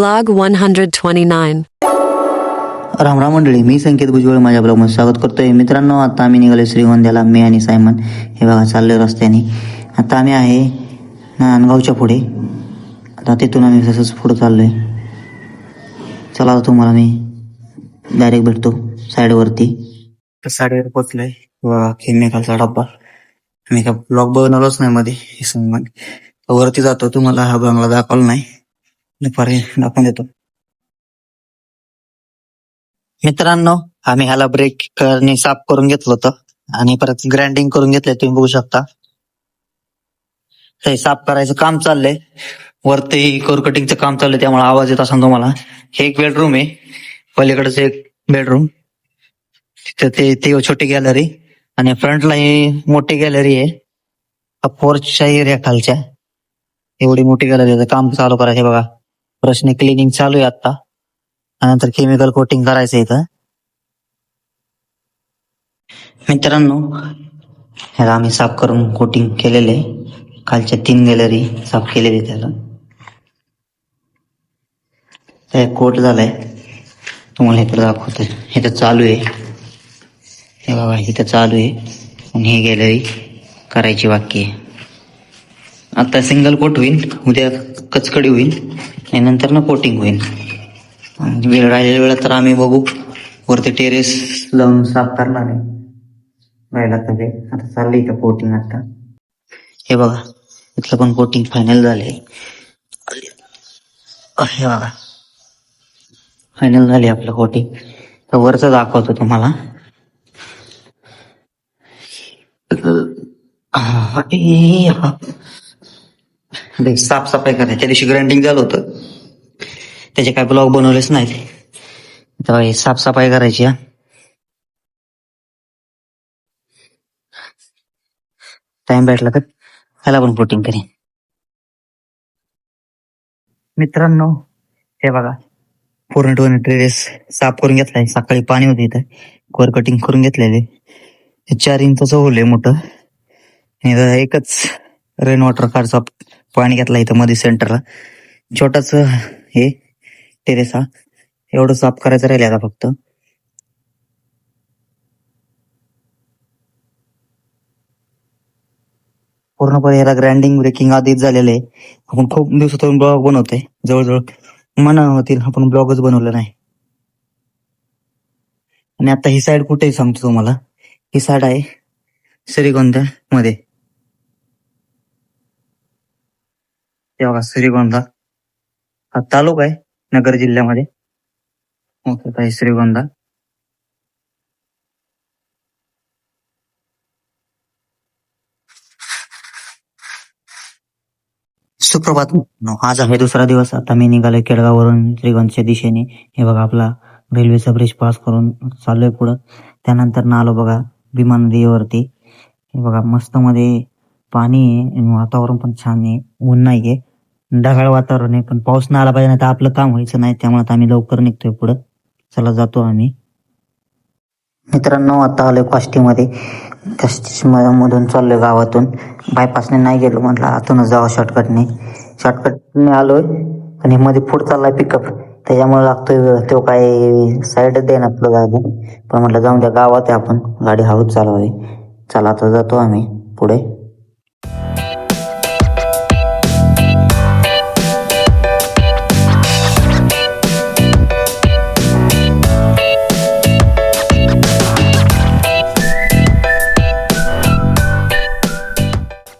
Vlog 129. रामराम मंडळी मी संकेत भुजबळ माझ्या ब्लॉगमध्ये स्वागत करतोय. मित्रांनो आता आम्ही निघालो श्रीगोंद्याला मी आणि सायमन. हे बघा चाललोय रस्त्याने. आता आम्ही आहे नांदगावच्या पुढे. आता तिथून आम्ही तसंच पुढं चाललोय. चला आता तुम्हाला मी डायरेक्ट भेटतो साईडवरती. साईडवर पोचलोय बघा केमिकलचा डब्बा. मी का ब्लॉग बनवलाच नाही मध्ये वरती जातो तुम्हाला हा बंगला दाखवला नाही. दाखवून देतो. मित्रांनो आम्ही ह्याला ब्रेक करणे साफ करून घेतलं होतं आणि परत ग्राइंडिंग करून घेतलंय तुम्ही बघू शकता. हे साफ करायचं काम चाललंय. वरती कोरकटिंगचं काम चाललंय त्यामुळे आवाज येत असेल तुम्हाला. हे एक बेडरूम आहे. पलीकडच एक बेडरूम तिथं ते ते छोटी गॅलरी आणि फ्रंटला ही मोठी गॅलरी आहे. फोर्थच्या एरिया खालच्या. एवढी मोठी गॅलरी काम चालू करायचे बघा. प्रश्न क्लिनिंग चालू आहे आता त्यानंतर केमिकल कोटिंग करायचं इथं. मित्रांनो ह्याला आम्ही साफ करून कोटिंग केलेले कालच्या तीन गॅलरी साफ केलेली त्याला ते कोट झालाय. तुम्हाला इकडे दाखवतोय. इथं चालू आहे. हे बघा इथं चालू आहे. आणि ही गॅलरी करायची बाकी आहे. आता सिंगल कोट होईल उद्या कचकडी होईल आणि नंतर ना कोटिंग होईल. म्हणजे वेळ राहिलेल्या वेळा तर आम्ही बघू. वरती टेरेस लावून साफ करणार आहे. राहिला तर ते. आता चाललंय इथं कोटिंग आता. हे बघा इथलं पण कोटिंग फायनल झाले हे बघा. फायनल झाली आपलं कोटिंग तर वरचं दाखवतो तुम्हाला. हा, हा. म्हणजे साफसफाई करायची त्या दिवशी ग्राइंडिंग झालं होतं. त्याचे काय ब्लॉग बनवलेच नाहीत. तेव्हा हे साफसफाई करायची हा. टाइम भेटला तर. ह्याला पण प्रोटीन करेन मित्रांनो हे बघा. पूर्ण टोन ड्रेस साफ करून घेतलाय. सकाळी पाणी होते इथं. कोर कटिंग करून घेतलेले. चार इंचाचं होलंय मोठं. आणि एकच रेन वॉटर कारचा पाणी घेतला इथं मध्ये सेंटरला छोटाच हे टेरेस हा. एवढं साफ करायचं राहिले आता फक्त. पूर्णपणे ह्याला ग्राइंडिंग ब्रेकिंग आधीच झालेलं आहे. आपण खूप दिवसातून ब्लॉग बनवतोय. जवळजवळ मना होतील आपण ब्लॉगच बनवलं नाही. आणि आता ही साईड कुठे सांगतो तुम्हाला. ही साईड आहे श्रीगोंदा मध्ये हे बघा श्रीगोंदा. हा तालुका आहे नगर जिल्ह्यामध्ये. मोठं आहे श्रीगोंदा. सुप्रभात आज आहे दुसरा दिवस. आता मी निघालोय केडगाववरून श्रीगोंदच्या दिशेने. हे बघा आपला रेल्वेचा ब्रिज पास करून चाललोय पुढं. त्यानंतर ना आलो बघा विमान नदीवरती. हे बघा मस्त मध्ये पाणी आहे आणि वातावरण पण छान आहे. ऊन नाहीये. ढगाळ वातावरण आहे पण पाऊस नाही आला पाहिजे नाही तर आपलं काम व्हायचं नाही त्यामुळे आम्ही लवकर निघतोय पुढं. चला जातो आम्ही. मित्रांनो आता आलोय काष्टीमध्ये मधून चाललोय गावातून. बायपासने नाही गेलो म्हटलं आतूनच जावं शॉर्टकटने शॉर्टकटने आलोय पण हे मध्ये पुढं चाललाय पिकअप त्याच्यामुळे लागतोय वेळ. तो काय साईड देईन आपलं गाडी. पण म्हटलं जाऊन द्या गावात आहे आपण. गाडी हळूच चालवावी. चला आता जातो आम्ही पुढे.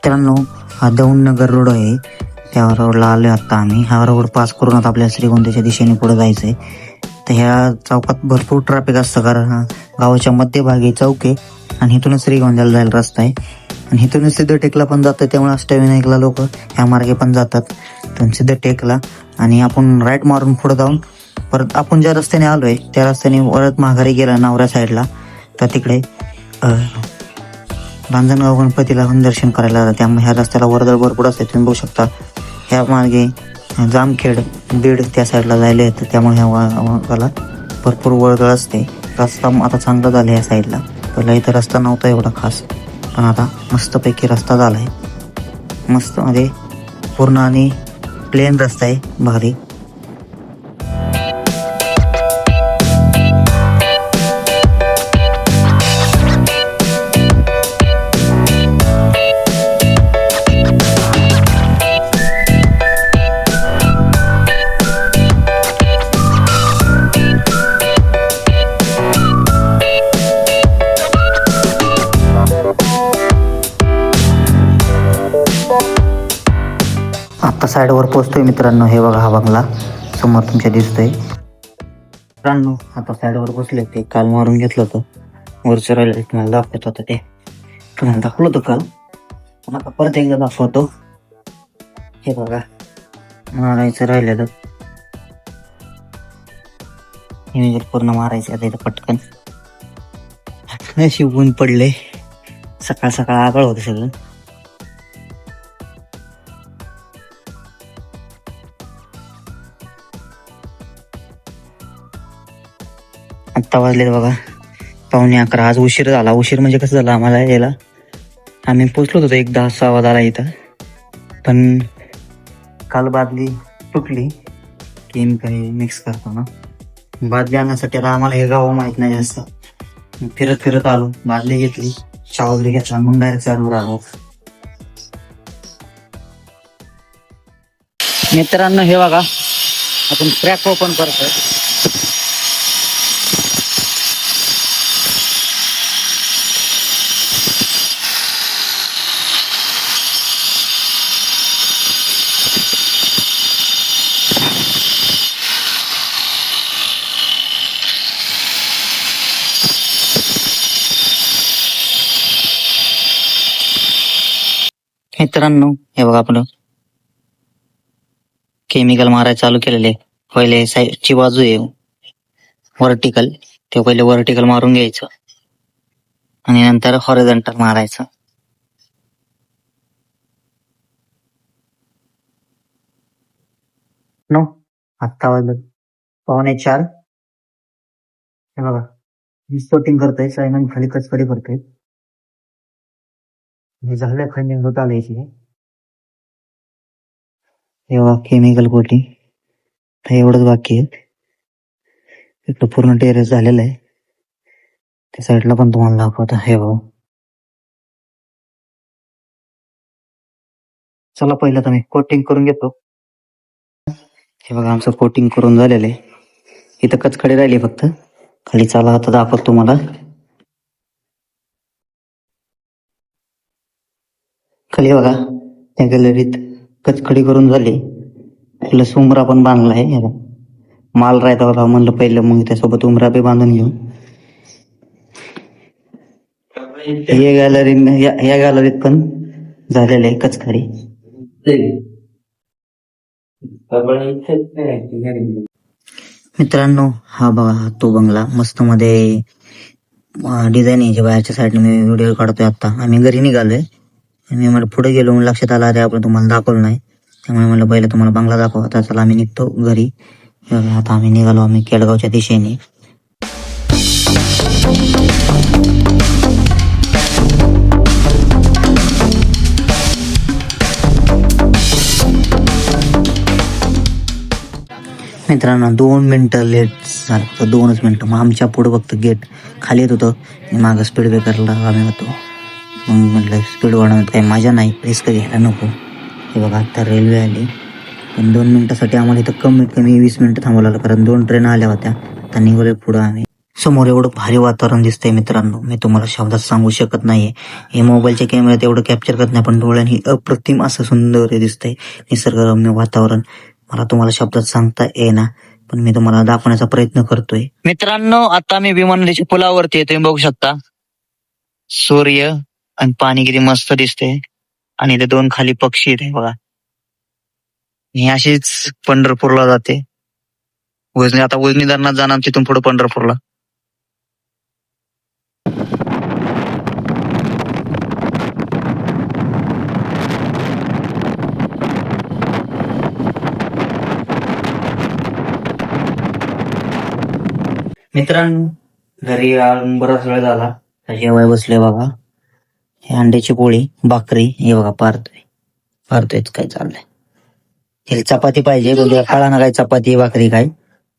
मित्रांनो हा दौंड नगर रोड आहे. त्या रोडला आलो आता आम्ही. हा रोड पास करून आता आपल्या श्रीगोंद्याच्या दिशेने पुढे जायचंय. तर ह्या चौकात भरपूर ट्रॅफिक असतं कारण हा गावाच्या मध्यभागी चौक आहे आणि इथूनच श्रीगोंद्याला जायला रस्ता आहे. आणि इथूनच सिद्धटेकला पण जातं त्यामुळे अष्टविनायकला लोक ह्या मार्गे पण जातात. तर सिद्धटेकला आणि आपण राईट मारून पुढे जाऊन परत आपण ज्या रस्त्याने आलो आहे त्या रस्त्याने परत माघारी गेला नावऱ्या साईडला तर तिकडे रांजणगाव गणपतीला दर्शन करायला जातात. त्यामुळे ह्या रस्त्याला वर्दळ भरपूर असते. तुम्ही बघू शकता ह्या मार्गे जामखेड बीड त्या साईडला जायला येतं. त्यामुळे ह्या वागाला भरपूर वर्दळ असते. रस्ता आता चांगला झाला या साईडला पहिला इथं रस्ता नव्हता एवढा खास. पण आता मस्तपैकी रस्ता झाला मस्त म्हणजे पूर्ण आणि प्लेन रस्ता आहे भारी. साईडवर पोचतोय मित्रांनो. हे बघा हा बंगला समोर तुमच्या दिसतोय. मित्रांनो आता साईडवर बसले ते काल मारून घेतलं होतं. वरचं राहिलं तुम्हाला दाखवत होतं ते. तुम्हाला दाखवलं होतं काल. पण आता परत एकदा दाखवतो. हे बघा मारायचं राहिलेलं. हे पूर्ण मारायचं आता इथं पटकन. शिवून पडले सकाळ सकाळ आगळ होतं सगळं. वाजता वाजले बघा. पावणे अकरा. आज उशीर झाला. उशीर म्हणजे कसं झालं आम्हाला यायला? आम्ही पोचलो होतो एक दहा सहा वाजाला इथं. पण काल बादली तुटली. केमिकल मिक्स करताना. बादली आणण्यासाठी आता आम्हाला हे गाव माहीत नाही जास्त. फिरत फिरत आलो. बादली घेतली. चहा वगैरे घेतला. मग डायरेक्ट चालू आलो. मित्रांनो हे बघा. आपण क्रॅक ओपन करतोय. मित्रांनो हे बघा आपलं. केमिकल मारायला चालू केलेले. पहिले साईडची बाजू आहे. व्हर्टिकल ते पहिले व्हर्टिकल मारून घ्यायचं. आणि नंतर हॉरिझॉन्टल मारायचं. नो आत्ता वाजलं. पावणे चार. हे बघा. स्पोर्टिंग करतोय. सायमन खाली कचकडी करतोय. झालं खाली होत आलं तेव्हा केमिकल कोटिंग तर एवढंच बाकी आहे. इकडं पूर्ण टेरेस झालेलं आहे. त्या साईडला पण तुम्हाला दाखवत. हे भाऊ चला पहिलं तर मी कोटिंग करून घेतो. हे बघा आमचं कोटिंग करून झालेलं आहे. इथं कचकडे राहिली फक्त. खाली चाला आता दाखवतो तुम्हाला. खाली बघा त्या गॅलरीत कचकडी करून झाली. प्लस उमरा पण बांधला आहे. याला माल राहता होता म्हणलं पहिलं मग त्यासोबत उमरा बी बांधून घेऊ. या गॅलरी या गॅलरीत पण झालेलं आहे कचकडी. मित्रांनो हा बघा तो बंगला मस्त मध्ये डिझाईन आहे. जे बाहेरच्या साईडने मी व्हिडिओ काढतोय आता आम्ही घरी निघालोय. मी मला पुढे गेलो म्हणून लक्षात आला ते आपण तुम्हाला दाखवलं नाही. त्यामुळे म्हणलं पहिलं तुम्हाला बंगला दाखवा. आता चला आम्ही निघतो घरी. आता आम्ही निघालो आम्ही केळगावच्या दिशेने. मित्रांनो दोन मिनटं लेट झालं. फक्त दोनच मिनटं. मग आमच्या पुढं फक्त गेट खाली येत होतं. मागं स्पीड ब्रेकरला आम्ही होतो. मग म्हटलं स्पीड वाढवण्यात काही मजा नाही रिस्क घ्यायला नको. हे बघा आता रेल्वे आली. पण दोन मिनिटासाठी आम्हाला इथं कमीत कमी वीस मिनिटं थांबावं लागलं कारण दोन ट्रेन आल्या होत्या. आता निघाले पुढं आम्ही. समोर एवढं भारी वातावरण दिसतंय मित्रांनो. मी तुम्हाला शब्दात सांगू शकत नाहीये. हे मोबाईलच्या कॅमेऱ्यात एवढं कॅप्चर करत नाही पण डोळ्यांनी अप्रतिम असं सुंदर दिसतंय. निसर्गरम्य वातावरण. मला तुम्हाला शब्दात सांगता येईना पण मी तुम्हाला दाखवण्याचा प्रयत्न करतोय. मित्रांनो आता मी विमानाच्या पुलावरती तुम्ही बघू शकता. सूर्य. आणि पाणी किती मस्त दिसते. आणि ते दोन खाली पक्षी येते बघा. मी अशीच पंढरपूरला जाते. उजनी आता उजनी धरणात जाणार तिथून पुढे पंढरपूरला. मित्रांनो घरी बराच वेळ झाला. जेवाय बसले बघा. हे अंड्याची पोळी भाकरी हे बघा पारतोय पारतोयच काय चाललंय. हे चपाती पाहिजे पण कळा ना काय चपाती भाकरी काय?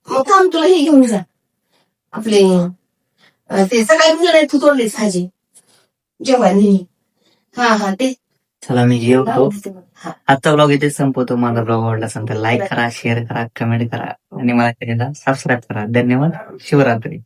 मग थांब तुला हे घेऊन जा. आपले अं, ते सकाळी मिळाले तू तोडलीस भाजी जेवण नेहमी हा हा ते. चला मी जेवतो. हा. आजचा ब्लॉग इथे संपवतो. माझा ब्लॉग आवडला असेल तर लाईक करा शेअर करा कमेंट करा. आणि मला चॅनलला सबस्क्राईब करा. धन्यवाद. शिवरात्री.